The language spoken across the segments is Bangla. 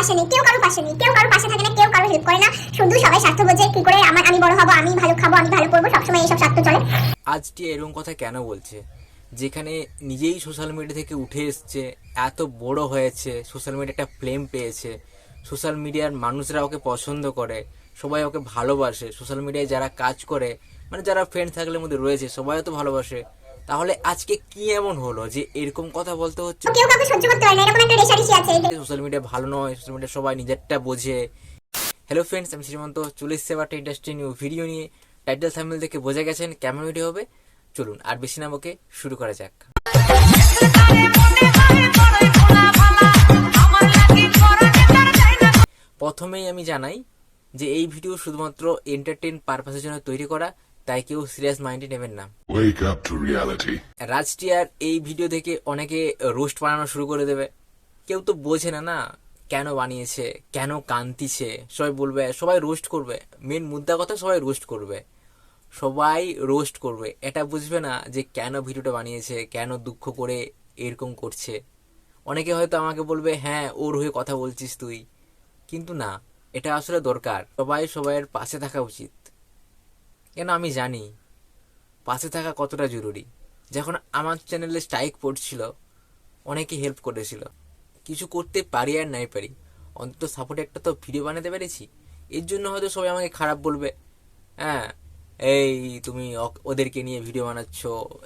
পাশে নেই কেউ কারোর পাশে নেই, কেউ কারোর পাশে থাকে না কেউ কারোর হেল্প করে না। শুধু সবাই স্বার্থ বোঝে, কি করে আমার আমি বড় হব, আমি ভালো খাব, আমি ভালো করব, সবসময় এইসব স্বার্থ চলে। আজকে এরকম কথা কেন বলছে? যেখানে নিজেই সোশ্যাল মিডিয়া থেকে উঠে এসছে, এত বড় হয়েছে সোশ্যাল মিডিয়া একটা ফ্লেম পেয়েছে। সোশ্যাল মিডিয়ার মানুষরা ওকে পছন্দ করে, সবাই ওকে ভালোবাসে। সোশ্যাল মিডিয়ায় যারা কাজ করে মানে যারা ফ্রেন্ড থাকলে মধ্যে রয়েছে, সবাই তো ভালোবাসে। তাহলে আজকে কি এমন হলো যে এরকম কথা বলতে হচ্ছে? কেউ কাউকে সহ্য করতে পারে না এরকম একটা রেশারেশি আছে। সোশ্যাল মিডিয়া ভালো নয় সোশ্যাল মিডিয়া সবাই নিজেরটা বোঝে। হ্যালো ফ্রেন্ডস আমি শ্রীমন্ত চলে এসেছি আবার একটা ইন্টারেস্টিং নিউ ভিডিও নিয়ে। টাইটেল থাম্বনেল দেখে বোঝা গেছেন কেমন ভিডিও হবে। চলুন আর বেশি না ওকে শুরু করা যাক। প্রথমেই আমি জানাই যে এই ভিডিও শুধুমাত্র এন্টারটেইন পারপাসের জন্য তৈরি করা। তাই কেউ সিরিয়াস মাইন্ডে নেবেন না. রাজটিয়ার এই ভিডিও দেখে অনেকে রোস্ট বানানো শুরু করে দেবে। কেউ তো বোঝে না না কেন বানিয়েছে কেন কান্তিছে সবাই বলবে সবাই রোস্ট করবে। মেন মুদ্রা কথা সবাই রোস্ট করবে। সবাই রোস্ট করবে। এটা বুঝবে না যে কেন ভিডিওটা বানিয়েছে কেন দুঃখ করে এরকম করছে। অনেকে হয়তো আমাকে বলবে হ্যাঁ ওর হয়ে কথা বলছিস তুই। কিন্তু না এটা আসলে দরকার। সবাই সবাইয়ের পাশে থাকা উচিত। কেন আমি জানি পাশে থাকা কতটা জরুরি। যখন আমার চ্যানেলে স্ট্রাইক পড়ছিল অনেকে হেল্প করেছিল। কিছু করতে পারি আর নাই পারি। অন্তত সাপোর্টে একটা তো ভিডিও বানাতে পেরেছি। এর জন্য হয়তো সবাই আমাকে খারাপ বলবে হ্যাঁ এই তুমি ওদেরকে নিয়ে ভিডিও বানাচ্ছ।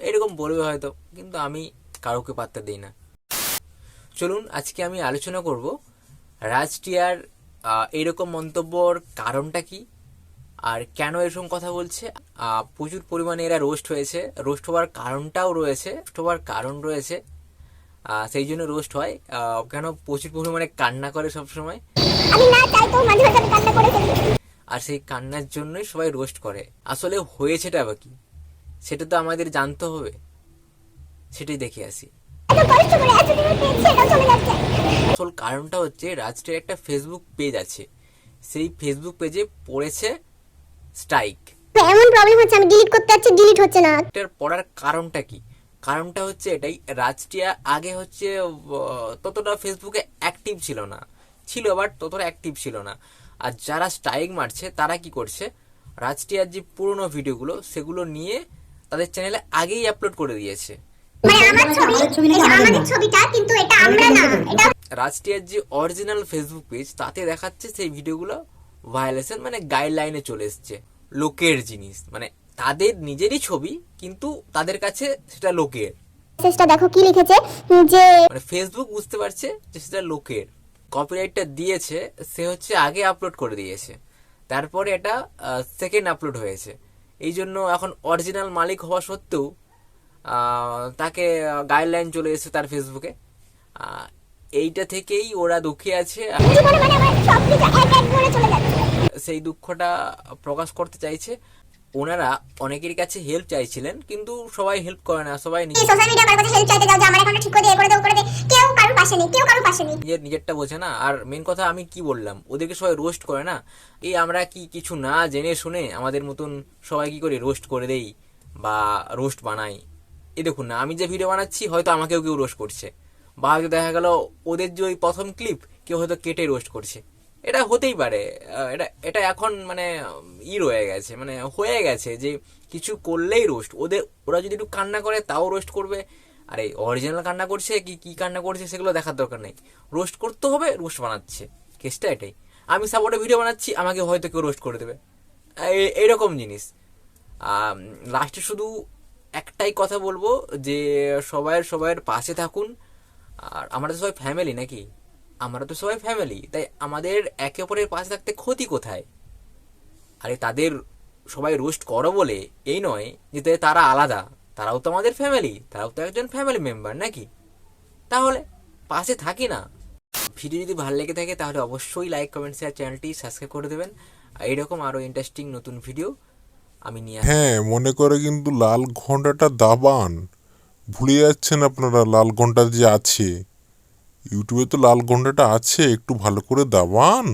এরকম বলবে হয়তো কিন্তু আমি কারোকে পাত্তা দিই না। চলুন আজকে আমি আলোচনা করব রাজ টিয়ার আহ, এরকম মন্তব্যর কারণটা কি? আর কেন এরকম কথা বলছে? প্রচুর পরিমাণে এরা রোস্ট হয়েছে। রোস্ট হওয়ার কারণটাও রয়েছে রোস্ট হওয়ার কারণ রয়েছে। সেই জন্য রোস্ট হয়। কেন প্রচুর পরিমাণে কান্না করে সবসময়। আর সেই কান্নার জন্যই সবাই রোস্ট করে। আসলে হয়েছেটা বা কি? সেটা তো আমাদের জানতে হবে। সেটাই দেখে আসি। আসল কারণটা হচ্ছে রাজটের একটা ফেসবুক পেজ আছে। সেই ফেসবুক পেজে পড়েছে স্ট্রাইক। এমন প্রবলেম হচ্ছে আমি ডিলিট করতে যাচ্ছি ডিলিট হচ্ছে না। এটার পড়ার কারণটা কি? কারণটা হচ্ছে এটাই রাজটিয়া আগে হচ্ছে ততটা ফেসবুকে অ্যাক্টিভ ছিল না। ছিল বাট ততটা অ্যাক্টিভ ছিল না। আর যারা স্ট্রাইক মারছে তারা কি করছে? রাজটিয়ার যে পুরনো ভিডিওগুলো সেগুলো নিয়ে তাদের চ্যানেলে আগেই আপলোড করে দিয়েছে। মানে আমার ছবি এই যে আমাদের ছবিটা কিন্তু এটা আমরা না এটা রাজটিয়ার যে অরিজিনাল ফেসবুক পেজ তাতে দেখাচ্ছে সেই ভিডিওগুলো ভায়োলেশন মানে গাইডলাইনে চলে এসছে লোকের জিনিস। মানে তাদের নিজেরই ছবি কিন্তু তাদের কাছে সেটা লোকের। মেসেজটা দেখো কি লিখেছে? যে মানে ফেসবুক বুঝতে পারছে যে সেটা লোকের। কপিরাইটটা দিয়েছে সে হচ্ছে আগে আপলোড করে দিয়েছে। তারপরে এটা সেকেন্ড আপলোড হয়েছে। এই জন্য এখন অরিজিনাল মালিক হওয়া সত্ত্বেও তাকে গাইডলাইন চলে এসেছে তার ফেসবুকে এইটা থেকেই ওরা দুঃখে আছে। সেই দুঃখটা প্রকাশ করতে চাইছে। ওনারা অনেকের কাছে হেল্প চাইছিলেন কিন্তু সবাই হেল্প করে না সবাই নিজে সোশ্যাল মিডিয়া কাছে হেল্প চাইতে যাও যে আমার ঠিক করে দে এ করে দে ও করে দে কেউ কারোর পাশে নেই কেউ কারোর পাশে নেই। নিজের নিজেরটা বোঝে না। আর মেন কথা আমি কি বললাম ওদেরকে সবাই রোস্ট করে না। এই আমরা কি কিছু না জেনে শুনে আমাদের মতন সবাই কি করে রোস্ট করে দেই বা রোস্ট বানাই? এ দেখুন না আমি যে ভিডিও বানাচ্ছি হয়তো আমাকেও কেউ রোস্ট করছে। বা হয়তো দেখা গেল ওদের যে ওই প্রথম ক্লিপ কেউ হয়তো কেটে রোস্ট করছে। এটা হতেই পারে। এটা এটা এখন মানে ই রয়ে গেছে মানে হয়ে গেছে যে কিছু করলেই রোস্ট ওদের, ওরা যদি একটু কান্না করে, তাও রোস্ট করবে। আর এই অরিজিনাল কান্না করছে, কি কি কান্না করছে সেগুলো দেখার দরকার নেই। রোস্ট করতে হবে রোস্ট বানাচ্ছে। কেসটা এটাই। আমি সাপোর্টে ভিডিও বানাচ্ছি, আমাকে হয়তো কেউ রোস্ট করে দেবে। এই- এইরকম জিনিস। লাস্টে শুধু একটাই কথা বলব যে সবাই সবাইয়ের পাশে থাকুন। আর আমরা তো সবাই ফ্যামিলি নাকি? আমরা তো সবাই ফ্যামিলি তাই আমাদের একে অপরের পাশে থাকতে ক্ষতি কোথায়? আরে তাদের সবাই রোস্ট করো বলে, এই নয় যে তারা আলাদা, তারাও তো আমাদের ফ্যামিলি তারাও তো একজন ফ্যামিলি মেম্বার নাকি? তাহলে পাশে থাকি না। ভিডিও যদি ভালো লেগে থাকে তাহলে অবশ্যই লাইক কমেন্ট শেয়ার চ্যানেলটি সাবস্ক্রাইব করে দেবেন। আর এইরকম আরও ইন্টারেস্টিং নতুন ভিডিও আমি নিয়ে হ্যাঁ মনে করে কিন্তু লাল ঘন্টাটা দাবান। ভুলে যাচ্ছেন আপনারা লাল ঘণ্টা যে আছে। ইউটিউবে তো লাল গন্ডাটা আছে একটু ভালো করে দাবান।